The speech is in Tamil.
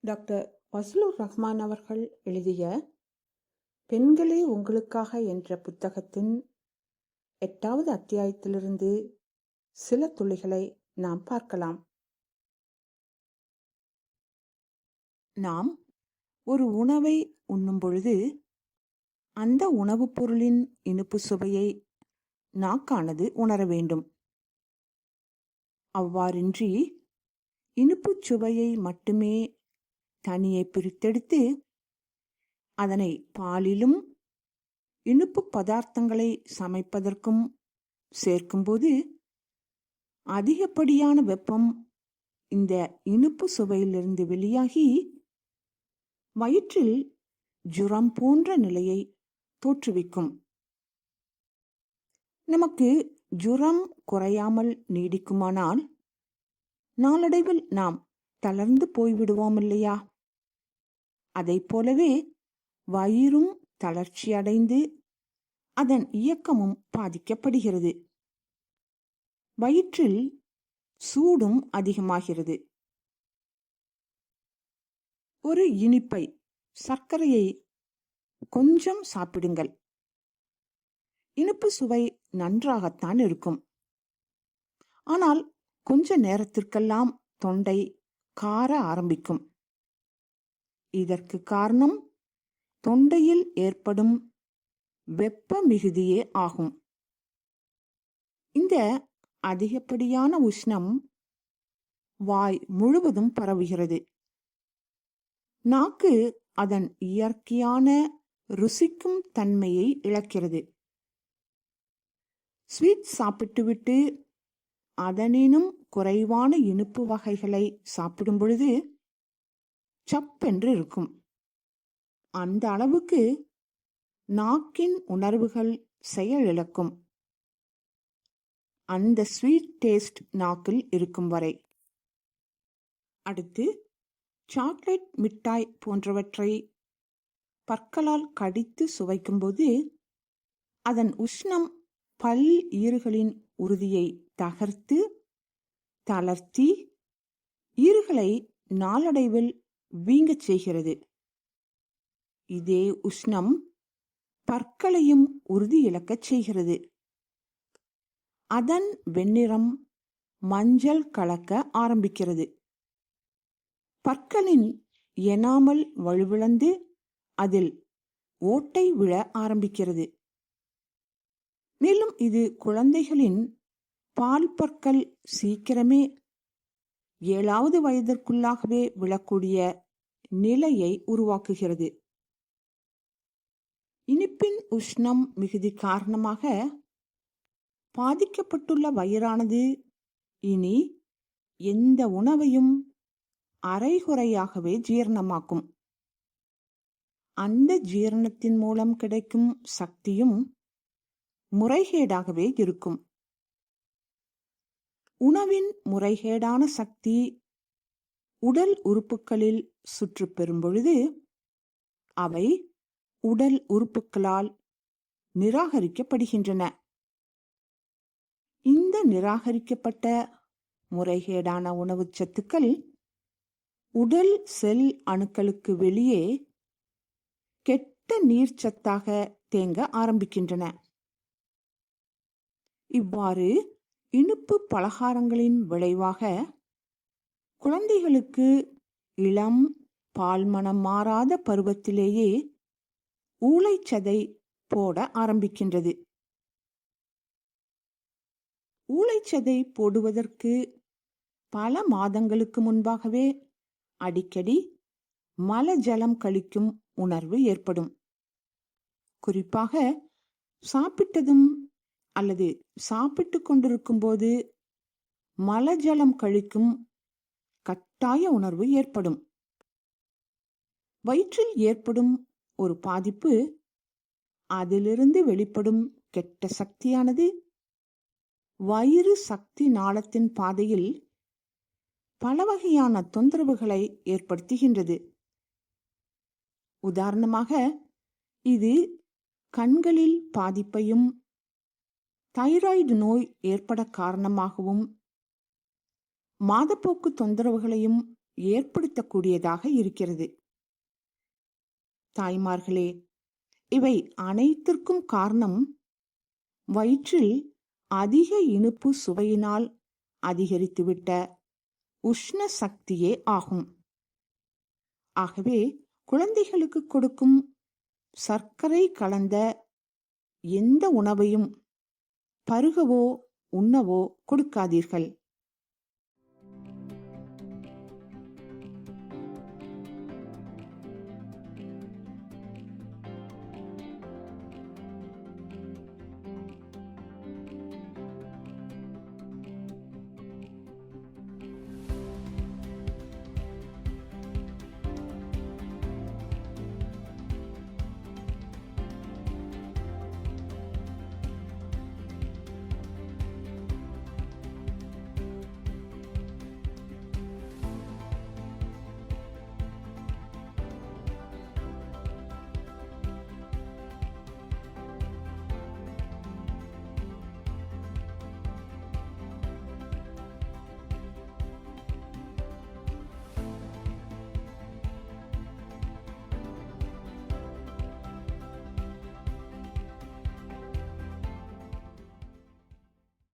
டாக்டர் ஃபஸ்லுர் ரஹ்மான் அவர்கள் எழுதிய பெண்களே உங்களுக்காக என்ற புத்தகத்தின் எட்டாவது அத்தியாயத்திலிருந்து சில துளிகளை நாம் பார்க்கலாம். நாம் ஒரு உணவை உண்ணும் பொழுது அந்த உணவுப் பொருளின் இனிப்பு சுவையை நாக்கானது உணர வேண்டும். அவ்வாறின்றி இனிப்புச் சுவையை மட்டுமே தனியை பிரித்தெடுத்து அதனை பாலிலும் இனிப்பு பதார்த்தங்களை சமைப்பதற்கும் சேர்க்கும்போது அதிகப்படியான வெப்பம் இந்த இனிப்பு சுவையிலிருந்து வெளியாகி வயிற்றில் ஜுரம் போன்ற நிலையை தோற்றுவிக்கும். நமக்கு ஜுரம் குறையாமல் நீடிக்குமானால் நாளடைவில் நாம் தளர்ந்து போய்விடுவோம் இல்லையா அதைப் போலவே வயிறும் தளர்ச்சியடைந்து அதன் இயக்கமும் பாதிக்கப்படுகிறது. வயிற்றில் சூடும் அதிகமாகிறது. ஒரு இனிப்பை சர்க்கரையை கொஞ்சம் சாப்பிடுங்கள். இனிப்பு சுவை நன்றாகத்தான் இருக்கும். ஆனால் கொஞ்ச நேரத்திற்கெல்லாம் தொண்டை கார ஆரம்பிக்கும். இதற்கு காரணம் தொண்டையில் ஏற்படும் வெப்ப மிகுதியே ஆகும். இந்த அதிகப்படியான உஷ்ணம் வாய் முழுவதும் பரவுகிறது. நாக்கு அதன் இயற்கையான ருசிக்கும் தன்மையை இழக்கிறது. ஸ்வீட் சாப்பிட்டுவிட்டு அதனினும் குறைவான இனிப்பு வகைகளை சாப்பிடும் பொழுது சப்பென்று இருக்கும் அந்த அளவுக்கு நாக்கின் உணர்வுகள் செயலிழக்கும் அந்த ஸ்வீட் டேஸ்ட் நாக்கில் இருக்கும் வரை. அடுத்து சாக்லேட் மிட்டாய் போன்றவற்றை பற்களால் கடித்து சுவைக்கும்போது அதன் உஷ்ணம் பல் ஈறுகளின் உறுதியை தகர்த்து தளர்த்தி ஈறுகளை நாளடைவில் வீங்கச் செய்கிறது. இதே உஷ்ணம் பற்களையும் உறுதி இழக்கச் செய்கிறது. அதன் வெண்ணிறம் மஞ்சள் கலக்க ஆரம்பிக்கிறது. பற்களின் எனாமல் வலுவிழந்து அதில் ஓட்டை விழ ஆரம்பிக்கிறது. மேலும் இது குழந்தைகளின் பால் பற்கள் சீக்கிரமே ஏழாவது வயதிற்குள்ளாகவே விழக்கூடிய நிலையை உருவாக்குகிறது. இனிப்பின் உஷ்ணம் மிகுதி காரணமாக பாதிக்கப்பட்டுள்ள வயிறானது இனி எந்த உணவையும் அரைகுறையாகவே ஜீரணமாக்கும். அந்த ஜீரணத்தின் மூலம் கிடைக்கும் சக்தியும் முறைகேடாகவே இருக்கும். உணவின் முறைகேடான சக்தி உடல் உறுப்புகளில் சுற்று பெறும் பொழுது அவை உடல் உறுப்புகளால் நிராகரிக்கப்படுகின்றன. இந்த நிராகரிக்கப்பட்ட முறைகேடான உணவுச் சத்துக்கள் உடல் செல் அணுக்களுக்கு வெளியே கெட்ட நீர்ச்சத்தாக தேங்க ஆரம்பிக்கின்றன. இவ்வாறு இனிப்பு பலகாரங்களின் விளைவாக குழந்தைகளுக்கு இளம் பால்மனம் மாறாத பருவத்திலேயே ஊளைச்சதை போட ஆரம்பிக்கின்றது. ஊளைச்சதை போடுவதற்கு பல மாதங்களுக்கு முன்பாகவே அடிக்கடி மல ஜலம் கழிக்கும் உணர்வு ஏற்படும். குறிப்பாக சாப்பிட்டதும் அல்லது சாப்பிட்டு கொண்டிருக்கும் போது மலஜலம் கழிக்கும் கட்டாய உணர்வு ஏற்படும். வயிற்றில் ஏற்படும் ஒரு பாதிப்பு அதிலிருந்து வெளிப்படும் கெட்ட சக்தியானது. வயிறு சக்தி நாளத்தின் பாதையில் பல வகையான தொந்தரவுகளை ஏற்படுத்துகின்றது. உதாரணமாக இது கண்களில் பாதிப்பையும் தைராய்டு நோய் ஏற்பட காரணமாகவும் மாதப்போக்கு தொந்தரவுகளையும் ஏற்படுத்தக்கூடியதாக இருக்கிறது. தாய்மார்களே இவை அனைத்திற்கும் காரணம் வயிற்றில் அதிக இனிப்பு சுவையினால் அதிகரித்துவிட்ட உஷ்ண சக்தியே ஆகும். ஆகவே குழந்தைகளுக்கு கொடுக்கும் சர்க்கரை கலந்த எந்த உணவையும் பருகவோ உண்ணவோ கொடுக்காதீர்கள்.